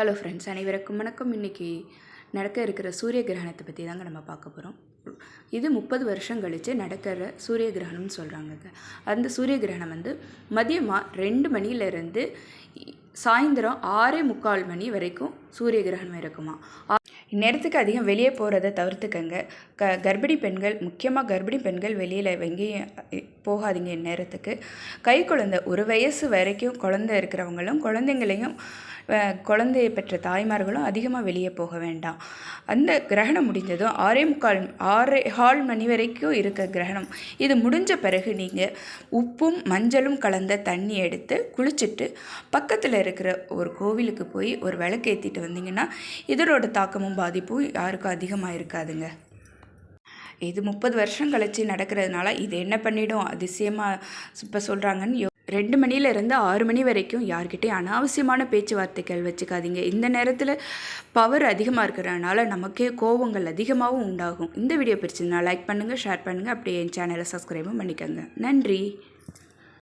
Hello friends அனைவருக்கும் வணக்கம். இன்றைக்கி நடக்க இருக்கிற சூரிய கிரகணத்தை பற்றி தாங்க நம்ம பார்க்க போகிறோம் இது முப்பது வருஷம் கழித்து நடக்கிற சூரிய கிரகணம்னு சொல்கிறாங்கங்க அந்த சூரிய கிரகணம் வந்து மதியமாக ரெண்டு மணிலேருந்து சாயந்தரம் ஆறே முக்கால் மணி வரைக்கும் சூரிய கிரகணம் இருக்குமா? நேரத்துக்கு இந்நேரத்துக்கு அதிகம் வெளியே போகிறத தவிர்த்துக்கங்க. க கர்ப்பிணி பெண்கள் முக்கியமாக கர்ப்பிணி பெண்கள் வெளியில் எங்கேயும் போகாதீங்க இந்நேரத்துக்கு. கை குழந்தை ஒரு வயசு வரைக்கும் குழந்தை இருக்கிறவங்களும் குழந்தைங்களையும் குழந்தையை பெற்ற தாய்மார்களும் அதிகமாக வெளியே போக வேண்டாம். அந்த கிரகணம் முடிஞ்சதும் ஆறே முக்கால் ஆறே ஹால் மணி வரைக்கும் இருக்க கிரகணம். இது முடிஞ்ச பிறகு நீங்கள் உப்பும் மஞ்சளும் கலந்த தண்ணி எடுத்து குளிச்சுட்டு பக்கத்தில் இருக்கிற ஒரு கோவிலுக்கு போய் ஒரு விளக்கு ஏற்றிட்டு வந்தீங்கன்னா இதனோட தாக்கமும் பாதிப்பும் யாருக்கும் அதிகமாக இருக்காதுங்க. இது முப்பது வருஷம் கழிச்சு நடக்கிறதுனால இது என்ன பண்ணிடும் அதிசயமாக இப்போ சொல்கிறாங்கன்னு யோ ரெண்டு மணிலேருந்து ஆறு மணி வரைக்கும் யார்கிட்டயும் அனாவசியமான பேச்சுவார்த்தைகள் வச்சுக்காதீங்க. இந்த நேரத்தில் பவர் அதிகமாக இருக்கிறனால நமக்கே கோபங்கள் அதிகமாகவும் உண்டாகும். இந்த வீடியோ பிடிச்சதுனா லைக் பண்ணுங்கள் ஷேர் பண்ணுங்கள் அப்படியே என் சேனலை சப்ஸ்கிரைபும் பண்ணிக்கோங்க. நன்றி.